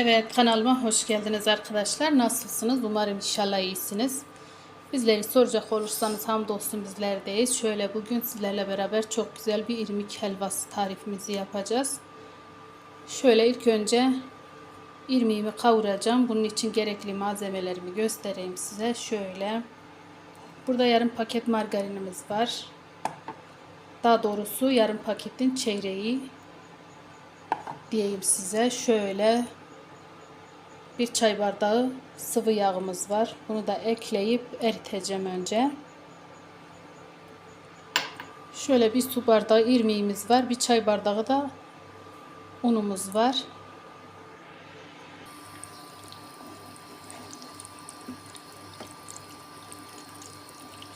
Evet kanalıma hoş geldiniz arkadaşlar. Nasılsınız? Umarım inşallah iyisiniz. Bizleri soracak olursanız hamdolsun bizlerdeyiz. Şöyle bugün sizlerle beraber çok güzel bir irmik helvası tarifimizi yapacağız. Şöyle ilk önce irmiğimi kavuracağım. Bunun için gerekli malzemelerimi göstereyim size. Şöyle burada yarım paket margarinimiz var. Daha doğrusu yarım paketin çeyreği diyeyim size. Şöyle bir çay bardağı sıvı yağımız var. Bunu da ekleyip eriteceğim önce. Şöyle bir su bardağı irmiğimiz var. Bir çay bardağı da unumuz var.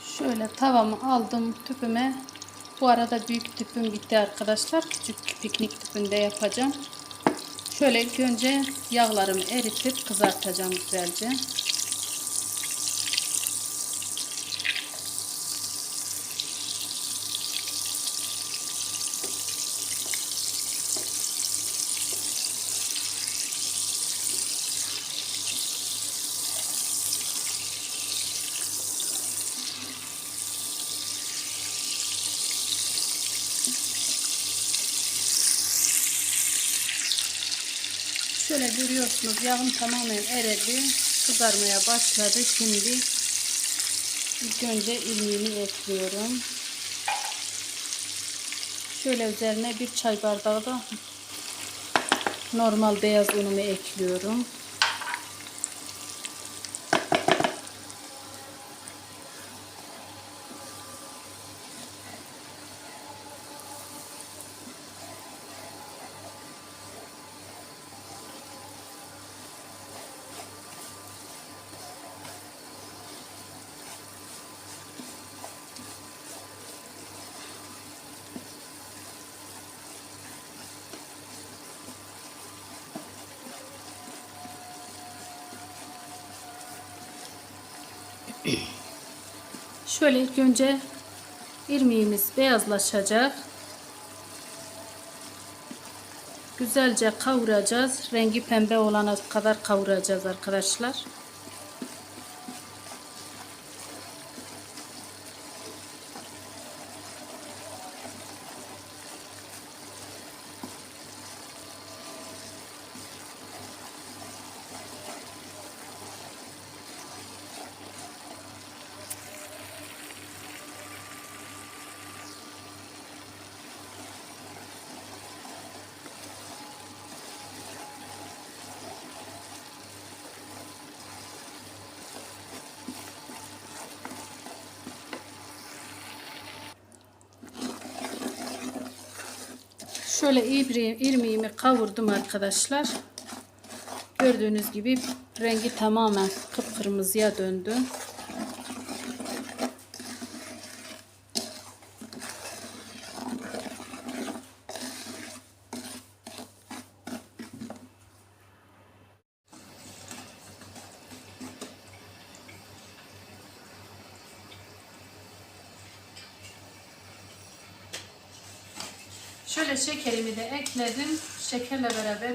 Şöyle tavamı aldım tüpüme. Bu arada büyük tüpüm bitti arkadaşlar. Küçük piknik tüpünde yapacağım. Şöyle ilk önce yağlarımı eritip kızartacağım güzelce. Şöyle görüyorsunuz yağım tamamen eridi. Kızarmaya başladı. Şimdi ilk önce ilmeğimi ekliyorum. Şöyle üzerine bir çay bardağı da normal beyaz unumu ekliyorum. Şöyle ilk önce irmiğimiz beyazlaşacak. Güzelce kavuracağız. Rengi pembe olana kadar kavuracağız arkadaşlar. Şöyle irmiğimi kavurdum arkadaşlar. Gördüğünüz gibi rengi tamamen kıpkırmızıya döndü. Şöyle şekerimi de ekledim. Şekerle beraber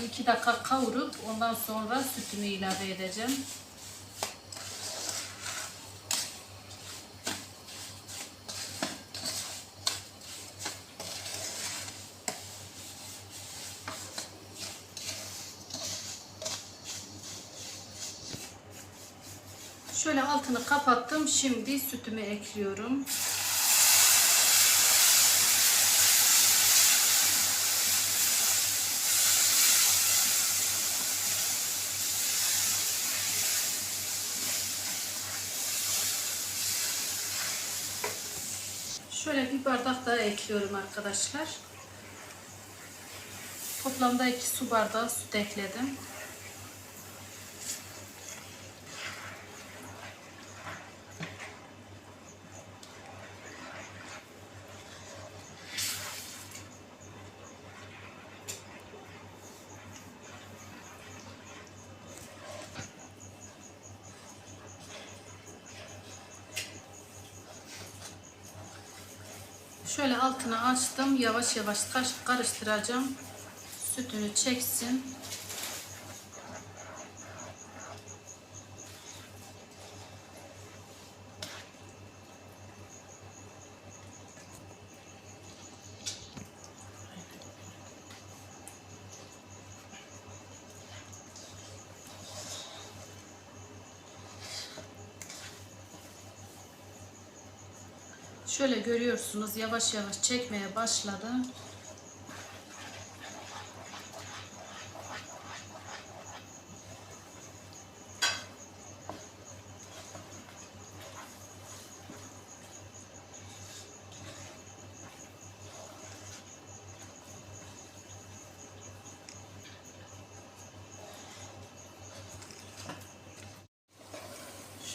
bir iki dakika kavurup ondan sonra sütümü ilave edeceğim. Şöyle altını kapattım. Şimdi sütümü ekliyorum. Şöyle bir bardak daha ekliyorum arkadaşlar. Toplamda 2 su bardağı süt ekledim. Şöyle altını açtım. Yavaş yavaş karıştıracağım. Sütünü çeksin. Şöyle görüyorsunuz yavaş yavaş çekmeye başladı.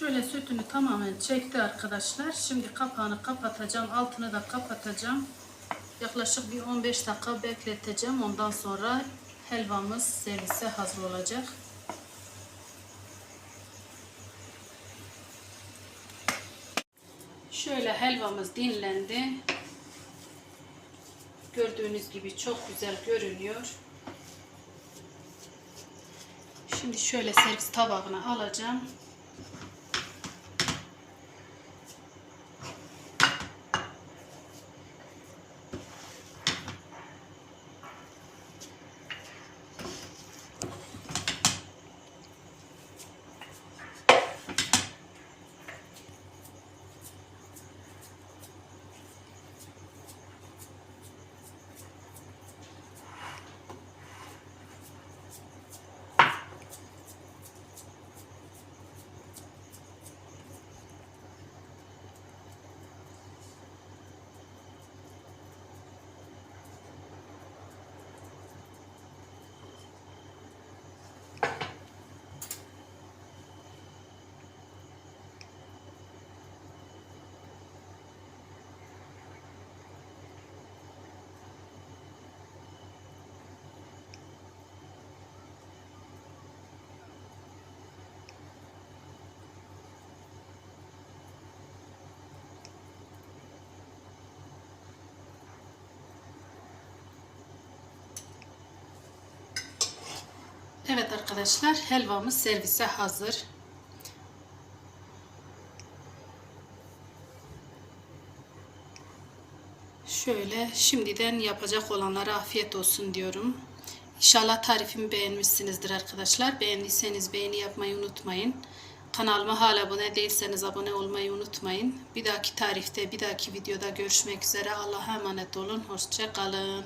Şöyle sütünü tamamen çekti arkadaşlar. Şimdi kapağını kapatacağım. Altını da kapatacağım. Yaklaşık bir 15 dakika bekleteceğim. Ondan sonra helvamız servise hazır olacak. Şöyle helvamız dinlendi. Gördüğünüz gibi çok güzel görünüyor. Şimdi şöyle servis tabağına alacağım. Evet arkadaşlar helvamız servise hazır. Şöyle şimdiden yapacak olanlara afiyet olsun diyorum. İnşallah tarifimi beğenmişsinizdir arkadaşlar. Beğendiyseniz beğeni yapmayı unutmayın. Kanalıma hala abone değilseniz abone olmayı unutmayın. Bir dahaki tarifte, bir dahaki videoda görüşmek üzere. Allah'a emanet olun. Hoşça kalın.